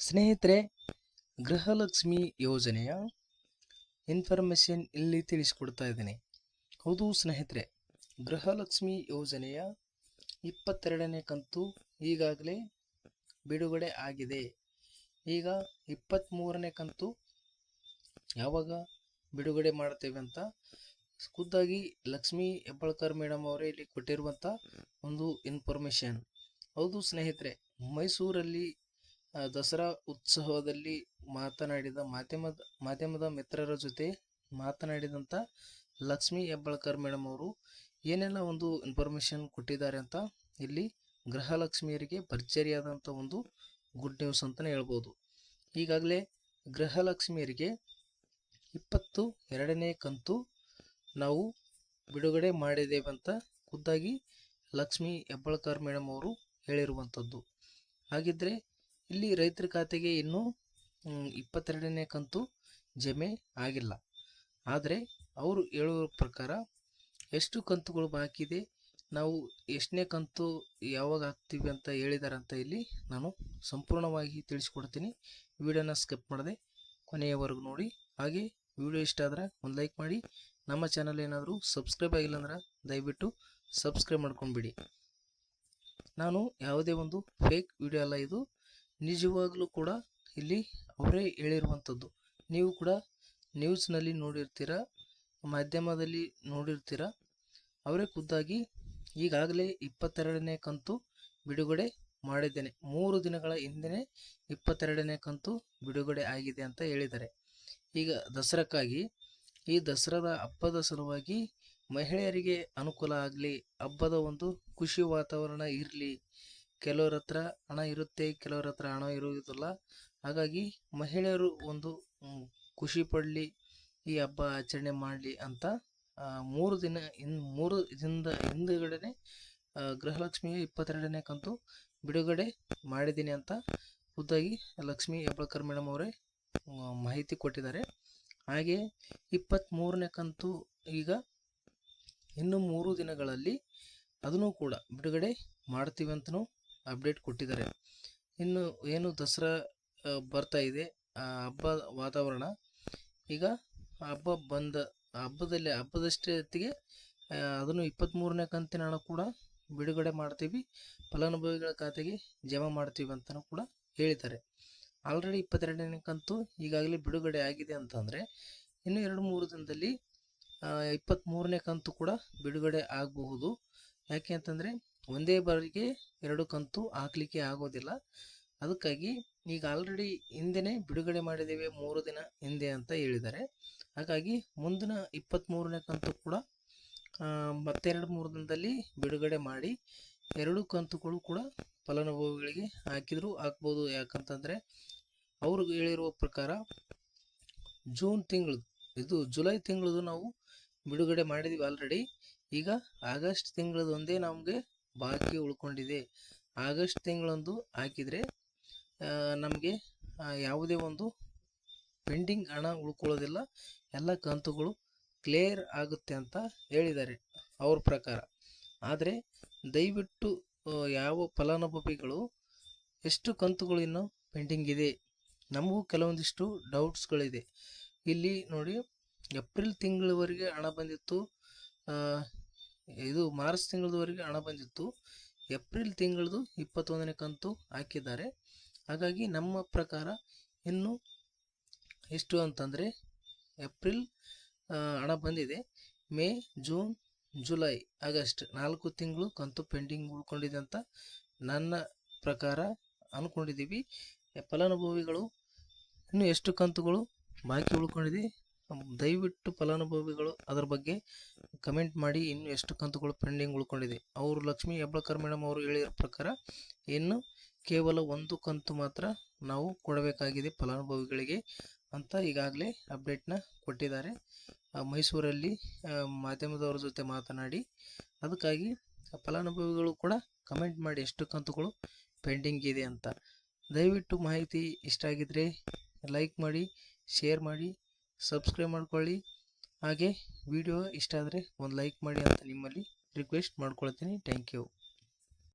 ಸ್ನೇಹಿತರೆ, ಗೃಹಲಕ್ಷ್ಮಿ ಯೋಜನೆಯ ಇನ್ಫಾರ್ಮೇಷನ್ ಇಲ್ಲಿ ತಿಳಿಸ್ಕೊಡ್ತಾ ಇದ್ದೀನಿ. ಹೌದು ಸ್ನೇಹಿತರೆ, ಗೃಹಲಕ್ಷ್ಮಿ ಯೋಜನೆಯ ಇಪ್ಪತ್ತೆರಡನೇ ಕಂತು ಈಗಾಗಲೇ ಬಿಡುಗಡೆ ಆಗಿದೆ. ಈಗ ಇಪ್ಪತ್ತ್ಮೂರನೇ ಕಂತು ಯಾವಾಗ ಬಿಡುಗಡೆ ಮಾಡ್ತೇವೆ ಅಂತ ಖುದ್ದಾಗಿ ಲಕ್ಷ್ಮೀ ಹೆಬ್ಬಾಳ್ಕರ್ ಮೇಡಮ್ ಅವರೇ ಇಲ್ಲಿ ಕೊಟ್ಟಿರುವಂಥ ಒಂದು ಇನ್ಫಾರ್ಮೇಷನ್ ಹೌದು ಸ್ನೇಹಿತರೆ, ಮೈಸೂರಲ್ಲಿ ದಸರಾ ಉತ್ಸವದಲ್ಲಿ ಮಾತನಾಡಿದ ಮಾಧ್ಯಮದ ಮಾಧ್ಯಮದ ಮಿತ್ರರ ಜೊತೆ ಮಾತನಾಡಿದಂಥ ಲಕ್ಷ್ಮೀ ಹೆಬ್ಬಾಳ್ಕರ್ ಮೇಡಮ್ ಅವರು, ಏನೆಲ್ಲ ಒಂದು ಇನ್ಫಾರ್ಮೇಷನ್ ಕೊಟ್ಟಿದ್ದಾರೆ ಅಂತ ಇಲ್ಲಿ ಗೃಹಲಕ್ಷ್ಮಿಯರಿಗೆ ಭರ್ಜರಿಯಾದಂಥ ಒಂದು ಗುಡ್ ನ್ಯೂಸ್ ಅಂತಲೇ ಹೇಳ್ಬೋದು. ಈಗಾಗಲೇ ಗೃಹಲಕ್ಷ್ಮಿಯರಿಗೆ ಇಪ್ಪತ್ತು ಎರಡನೇ ಕಂತು ನಾವು ಬಿಡುಗಡೆ ಮಾಡಿದ್ದೇವೆ ಅಂತ ಖುದ್ದಾಗಿ ಲಕ್ಷ್ಮೀ ಹೆಬ್ಬಾಳ್ಕರ್ ಮೇಡಮ್ ಅವರು ಹೇಳಿರುವಂಥದ್ದು ಹಾಗಿದ್ರೆ ಇಲ್ಲಿ ರೈತರ ಖಾತೆಗೆ ಇನ್ನೂ ಇಪ್ಪತ್ತೆರಡನೇ ಕಂತು ಜಮೆ ಆಗಿಲ್ಲ. ಆದರೆ ಅವರು ಹೇಳುವ ಪ್ರಕಾರ ಎಷ್ಟು ಕಂತುಗಳು ಬಾಕಿ ಇದೆ, ನಾವು ಎಷ್ಟನೇ ಕಂತು ಯಾವಾಗ ಹಾಕ್ತೀವಿ ಅಂತ ಹೇಳಿದ್ದಾರೆ ಅಂತ ಇಲ್ಲಿ ನಾನು ಸಂಪೂರ್ಣವಾಗಿ ತಿಳಿಸ್ಕೊಡ್ತೀನಿ. ವಿಡಿಯೋನ ಸ್ಕಿಪ್ ಮಾಡದೆ ಕೊನೆಯವರೆಗೂ ನೋಡಿ. ಹಾಗೆ ವಿಡಿಯೋ ಇಷ್ಟ ಆದರೆ ಒಂದು ಲೈಕ್ ಮಾಡಿ. ನಮ್ಮ ಚಾನಲ್ ಏನಾದರೂ ಸಬ್ಸ್ಕ್ರೈಬ್ ಆಗಿಲ್ಲ ಅಂದ್ರೆ ದಯವಿಟ್ಟು ಸಬ್ಸ್ಕ್ರೈಬ್ ಮಾಡ್ಕೊಂಡ್ಬಿಡಿ. ನಾನು ಯಾವುದೇ ಒಂದು ಫೇಕ್ ವಿಡಿಯೋ ಅಲ್ಲ ಇದು. ನಿಜವಾಗ್ಲೂ ಕೂಡ ಇಲ್ಲಿ ಅವರೇ ಹೇಳಿರುವಂಥದ್ದು. ನೀವು ಕೂಡ ನ್ಯೂಸ್ನಲ್ಲಿ ನೋಡಿರ್ತೀರ, ಮಾಧ್ಯಮದಲ್ಲಿ ನೋಡಿರ್ತೀರ, ಅವರೇ ಖುದ್ದಾಗಿ ಈಗಾಗಲೇ ಇಪ್ಪತ್ತೆರಡನೇ ಕಂತು ಬಿಡುಗಡೆ ಮಾಡಿದ್ದೇನೆ. ಮೂರು ದಿನಗಳ ಹಿಂದೆ ಇಪ್ಪತ್ತೆರಡನೇ ಕಂತು ಬಿಡುಗಡೆ ಆಗಿದೆ ಅಂತ ಹೇಳಿದ್ದಾರೆ. ಈಗ ದಸರಾಕ್ಕಾಗಿ, ಈ ದಸರಾದ ಹಬ್ಬದ ಸಲುವಾಗಿ ಮಹಿಳೆಯರಿಗೆ ಅನುಕೂಲ ಆಗಲಿ, ಹಬ್ಬದ ಒಂದು ಖುಷಿ ವಾತಾವರಣ ಇರಲಿ ಕೆಲವ್ರ ಹತ್ರ ಹಣ ಇರುತ್ತೆ, ಕೆಲವ್ರ ಹತ್ರ ಹಣ ಇರುವುದಿಲ್ಲ. ಹಾಗಾಗಿ ಮಹಿಳೆಯರು ಒಂದು ಖುಷಿ ಪಡಲಿ, ಈ ಹಬ್ಬ ಆಚರಣೆ ಮಾಡಲಿ ಅಂತ ಮೂರು ದಿನ ಇನ್, ಮೂರು ದಿನದ ಹಿಂದುಗಡೆನೆ ಗೃಹಲಕ್ಷ್ಮಿಯ ಇಪ್ಪತ್ತೆರಡನೇ ಕಂತು ಬಿಡುಗಡೆ ಮಾಡಿದ್ದೀನಿ ಅಂತ ಖುದ್ದಾಗಿ ಲಕ್ಷ್ಮೀ ಹೆಬ್ಬಳ್ಕರ್ ಮೇಡಮ್ ಅವರೇ ಮಾಹಿತಿ ಕೊಟ್ಟಿದ್ದಾರೆ. ಹಾಗೆ ಇಪ್ಪತ್ತ್ಮೂರನೇ ಕಂತು ಈಗ ಇನ್ನು ಮೂರು ದಿನಗಳಲ್ಲಿ ಅದನ್ನು ಕೂಡ ಬಿಡುಗಡೆ ಮಾಡ್ತೀವಿ ಅಂತಲೂ ಅಪ್ಡೇಟ್ ಕೊಟ್ಟಿದ್ದಾರೆ. ಇನ್ನು ಏನು ದಸರಾ ಬರ್ತಾ ಇದೆ ಆ ಹಬ್ಬ ವಾತಾವರಣ. ಈಗ ಹಬ್ಬ ಬಂದ ಹಬ್ಬದಲ್ಲಿ ಹಬ್ಬದಷ್ಟೇ ಹೊತ್ತಿಗೆ ಆ, ಅದನ್ನು ಇಪ್ಪತ್ತ್ಮೂರನೇ ಕಂತಿನ ಹಣ ಕೂಡ ಬಿಡುಗಡೆ ಮಾಡ್ತೀವಿ. ಫಲಾನುಭವಿಗಳ ಖಾತೆಗೆ ಜಮಾ ಮಾಡ್ತೀವಿ ಅಂತಲೂ ಕೂಡ ಹೇಳಿದ್ದಾರೆ. ಆಲ್ರೆಡಿ ಇಪ್ಪತ್ತೆರಡನೇ ಕಂತು ಈಗಾಗಲೇ ಬಿಡುಗಡೆ ಆಗಿದೆ ಅಂತಂದರೆ ಇನ್ನು ಎರಡು ಮೂರು ದಿನದಲ್ಲಿ ಇಪ್ಪತ್ತ್ಮೂರನೇ ಕಂತು ಕೂಡ ಬಿಡುಗಡೆ ಆಗಬಹುದು. ಯಾಕೆ ಅಂತಂದರೆ ಒಂದೇ ಬಾರಿಗೆ ಎರಡು ಕಂತು ಹಾಕ್ಲಿಕ್ಕೆ ಆಗೋದಿಲ್ಲ. ಅದಕ್ಕಾಗಿ ಈಗ ಆಲ್ರೆಡಿ ಹಿಂದೆನೇ ಬಿಡುಗಡೆ ಮಾಡಿದ್ದೇವೆ ಮೂರು ದಿನ ಹಿಂದೆ ಅಂತ ಹೇಳಿದ್ದಾರೆ. ಹಾಗಾಗಿ ಮುಂದಿನ ಇಪ್ಪತ್ತ್ಮೂರನೇ ಕಂತು ಕೂಡ ಮತ್ತೆರಡು ಮೂರು ದಿನದಲ್ಲಿ ಬಿಡುಗಡೆ ಮಾಡಿ ಎರಡು ಕಂತುಗಳು ಕೂಡ ಫಲಾನುಭವಿಗಳಿಗೆ ಹಾಕಿದರೂ ಹಾಕ್ಬೋದು ಯಾಕಂತಂದರೆ ಅವರು ಹೇಳಿರುವ ಪ್ರಕಾರ ಜೂನ್ ತಿಂಗಳು, ಇದು ಜುಲೈ ತಿಂಗಳದು ನಾವು ಬಿಡುಗಡೆ ಮಾಡಿದ್ದೀವಿ ಆಲ್ರೆಡಿ ಈಗ ಆಗಸ್ಟ್ ತಿಂಗಳದೊಂದೇ ನಮಗೆ ಬಾಕಿ ಉಳ್ಕೊಂಡಿದೆ. ಆಗಸ್ಟ್ ತಿಂಗಳಂದು ಹಾಕಿದರೆ ನಮಗೆ ಯಾವುದೇ ಒಂದು ಪೆಂಡಿಂಗ್ ಹಣ ಉಳ್ಕೊಳ್ಳೋದಿಲ್ಲ. ಎಲ್ಲ ಕಂತುಗಳು ಕ್ಲಿಯರ್ ಆಗುತ್ತೆ ಅಂತ ಹೇಳಿದ್ದಾರೆ ಅವ್ರ ಪ್ರಕಾರ. ಆದರೆ, ದಯವಿಟ್ಟು ಯಾವ ಫಲಾನುಭವಿಗಳು, ಎಷ್ಟು ಕಂತುಗಳು ಇನ್ನೂ ಪೆಂಡಿಂಗ್ ಇದೆ? ನಮಗೂ ಕೆಲವೊಂದಿಷ್ಟು ಡೌಟ್ಸ್ಗಳಿದೆ. ಇಲ್ಲಿ ನೋಡಿ, ಏಪ್ರಿಲ್ ತಿಂಗಳವರೆಗೆ ಹಣ ಬಂದಿತ್ತು. ಇದು ಮಾರ್ಚ್ ತಿಂಗಳವರೆಗೆ ಹಣ ಬಂದಿತ್ತು. ಏಪ್ರಿಲ್ ತಿಂಗಳದು ಇಪ್ಪತ್ತೊಂದನೇ ಕಂತು ಹಾಕಿದ್ದಾರೆ. ಹಾಗಾಗಿ ನಮ್ಮ ಪ್ರಕಾರ ಇನ್ನು ಎಷ್ಟು ಅಂತಂದರೆ ಏಪ್ರಿಲ್ ಹಣ ಬಂದಿದೆ. ಮೇ, ಜೂನ್, ಜುಲೈ, ಆಗಸ್ಟ್ ನಾಲ್ಕು ತಿಂಗಳು ಕಂತು ಪೆಂಡಿಂಗ್ ಉಳ್ಕೊಂಡಿದೆ ಅಂತ ನನ್ನ ಪ್ರಕಾರ ಅಂದ್ಕೊಂಡಿದ್ದೀವಿ ಫಲಾನುಭವಿಗಳು ಇನ್ನು ಎಷ್ಟು ಕಂತುಗಳು ಬಾಕಿ ಉಳ್ಕೊಂಡಿದೆ? ದಯವಿಟ್ಟು ಫಲಾನುಭವಿಗಳು ಅದರ ಬಗ್ಗೆ ಕಮೆಂಟ್ ಮಾಡಿ ಇನ್ನು ಎಷ್ಟು ಕಂತುಗಳು ಪೆಂಡಿಂಗ್ ಉಳ್ಕೊಂಡಿದೆ. ಅವರು ಲಕ್ಷ್ಮೀ ಹೆಬ್ಳಕರ್ ಮೇಡಮ್ ಅವರು ಹೇಳಿರೋ ಪ್ರಕಾರ, ಇನ್ನು ಕೇವಲ ಒಂದು ಕಂತು ಮಾತ್ರ ನಾವು ಕೊಡಬೇಕಾಗಿದೆ ಫಲಾನುಭವಿಗಳಿಗೆ ಅಂತ ಈಗಾಗಲೇ ಅಪ್ಡೇಟ್ನ ಕೊಟ್ಟಿದ್ದಾರೆ. ಮೈಸೂರಲ್ಲಿ ಮಾಧ್ಯಮದವರ ಜೊತೆ ಮಾತನಾಡಿ, ಅದಕ್ಕಾಗಿ ಫಲಾನುಭವಿಗಳು ಕೂಡ ಕಮೆಂಟ್ ಮಾಡಿ ಎಷ್ಟು ಕಂತುಗಳು ಪೆಂಡಿಂಗ್ ಇದೆ ಅಂತ. ದಯವಿಟ್ಟು ಮಾಹಿತಿ ಇಷ್ಟ ಆಗಿದ್ರೆ ಲೈಕ್ ಮಾಡಿ, ಶೇರ್ ಮಾಡಿ, ಸಬ್ಸ್ಕ್ರೈಬ್ ಮಾಡ್ಕೊಳ್ಳಿ. ಹಾಗೆ ವಿಡಿಯೋ ಇಷ್ಟ ಆದರೆ ಒಂದು ಲೈಕ್ ಮಾಡಿ ಅಂತ ನಿಮ್ಮಲ್ಲಿ ರಿಕ್ವೆಸ್ಟ್ ಮಾಡ್ಕೊಳ್ತೀನಿ. Thank you